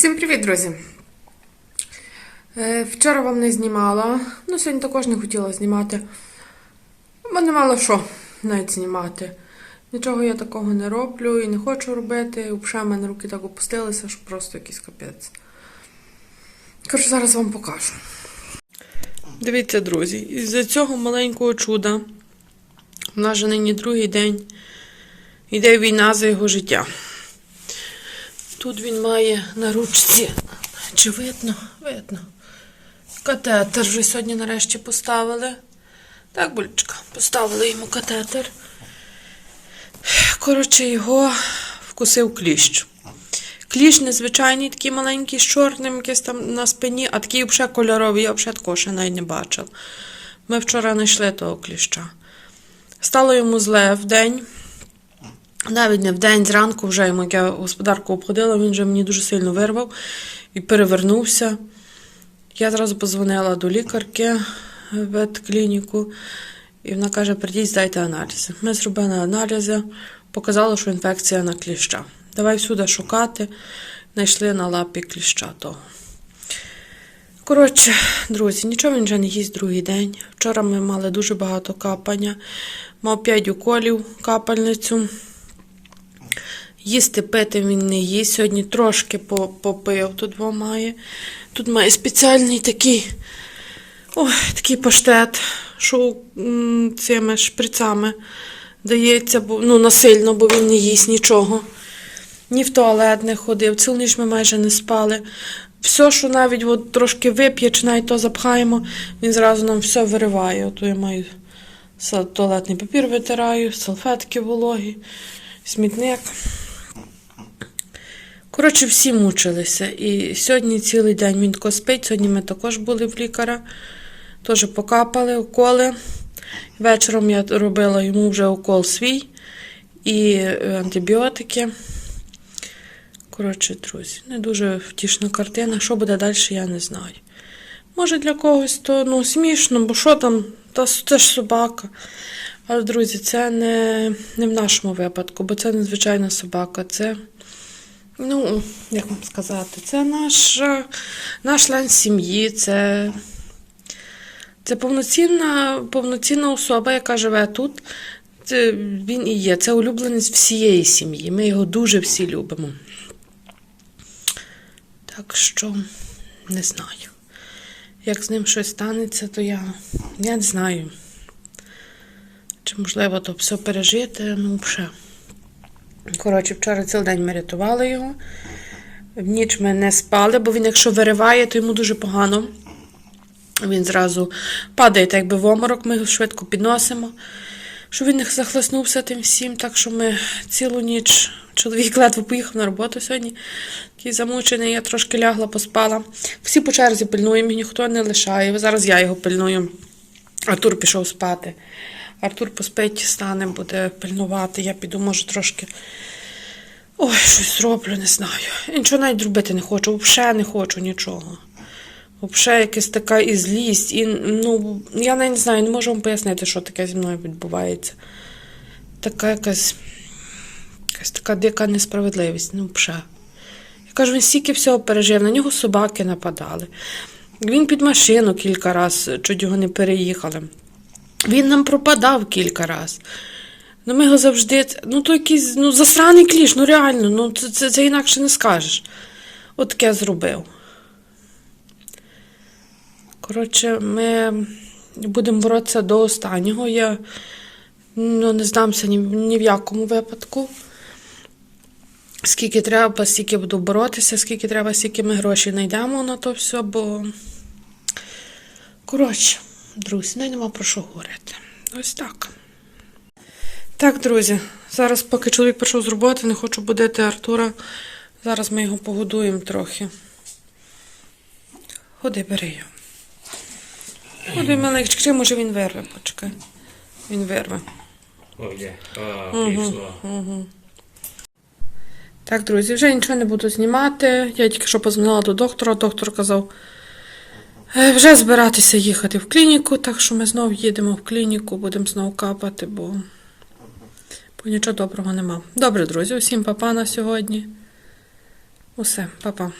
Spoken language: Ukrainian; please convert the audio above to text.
Всім привіт, друзі! Е, Вчора вам не знімала, ну сьогодні також не хотіла знімати, бо не мало що навіть знімати. Нічого я такого не роблю і не хочу робити. Взагалі в мене руки так опустилися, що просто якийсь капець. Коротше, зараз вам покажу. Дивіться, друзі, із-за цього маленького чуда в нас же нині другий день йде війна за його життя. Тут він має на ручці. Чи видно? Видно. Катетер вже сьогодні нарешті поставили. Так, Булечка, поставили йому катетер. Коротше, його вкусив кліщ. Кліщ незвичайний, такий маленький, з чорним, якийсь там на спині, а такий взагалі кольоровий, я взагалі такого ще навіть не бачив. Ми вчора знайшли того кліща. Стало йому зле в день. Навіть не в день, зранку вже як я господарку обходила, він вже мені дуже сильно вирвав і перевернувся. Я зразу позвонила до лікарки в ветклініку, і вона каже: прийдіть, здайте аналізи. Ми зробили аналізи, показало, що інфекція на кліща. Давай всюди шукати, знайшли на лапі кліща того. Коротше, друзі, нічого він вже не їсть другий день. Вчора ми мали дуже багато капання, мав 5 уколів капальницю. Їсти пити він не їсть. Сьогодні трошки попив, тут во має. Тут має спеціальний такий, ой, такий паштет, що цими шприцами дається, бо, ну, насильно, бо він не їсть нічого. Ні в туалет не ходив, цілу ніч ми майже не спали. Все, що навіть от, трошки вип'є, чи навіть то запхаємо, він зразу нам все вириває. Ото я маю туалетний папір витираю, салфетки вологі, смітник. Коротше, всі мучилися. І сьогодні цілий день він тако спить. Сьогодні ми також були в лікаря, теж покапали уколи. Вечором я робила йому вже укол свій і е, антибіотики. Коротше, друзі, не дуже втішна картина. Що буде далі, я не знаю. Може, для когось то ну, смішно, бо що там, та це ж собака. Але, друзі, це не, не в нашому випадку, бо це незвичайна собака. Це, ну, як вам сказати, це наш, е, наш член сім'ї, це, це повноцінна, повноцінна особа, яка живе тут. Це він і є. Це улюбленець всієї сім'ї. Ми його дуже всі любимо. Так що не знаю. Як з ним щось станеться, то я, я не знаю. Чи можливо то все пережити, ну вже. Коротше, вчора цілий день ми рятували його. В ніч ми не спали, бо він, якщо вириває, то йому дуже погано. Він зразу падає, так якби в оморок, ми його швидко підносимо, щоб він захлеснувся тим всім. Так що ми цілу ніч, чоловік ледве поїхав на роботу сьогодні, такий замучений, я трошки лягла, поспала. Всі по черзі пильнуємо, ніхто не лишає. Зараз я його пильную. Артур пішов спати. Артур поспить, стане, буде пильнувати. Я піду, може, трошки. Ой, щось зроблю, не знаю. Я Нічого навіть робити не хочу, взагалі не хочу нічого. Взагалі якась така і злість, і ну, я навіть не знаю, не можу вам пояснити, що таке зі мною відбувається. Така якась, якась така дика несправедливість, ну, взагалі. Я кажу, він стільки всього пережив, на нього собаки нападали. Він під машину кілька разів, чуть його не переїхали. Він нам пропадав кілька разів. Ну, ми його завжди. Ну, то якийсь ну, засраний кліш, ну реально, ну це, це, це інакше не скажеш. От таке зробив. Коротше, ми будемо боротися до останнього. Я ну, не здамся ні, ні в якому випадку. Скільки треба, стільки буду боротися, скільки треба, стільки ми гроші знайдемо на то все, бо. Коротше, друзі, ну, нема про що говорити. Ось так. Так, друзі, зараз, поки чоловік прийшов з роботи, не хочу будити Артура. Зараз ми його погодуємо трохи. Ходи, бери його. Ходи, маленький, може він вирве, почекай. Він вирве. Так, друзі, вже нічого не буду знімати. Я тільки що позвонила до доктора. Доктор казав вже збиратися їхати в клініку, так що ми знову їдемо в клініку, будемо знову капати, бо, бо нічого доброго нема. Добре, друзі, усім папа на сьогодні. Усе, папа.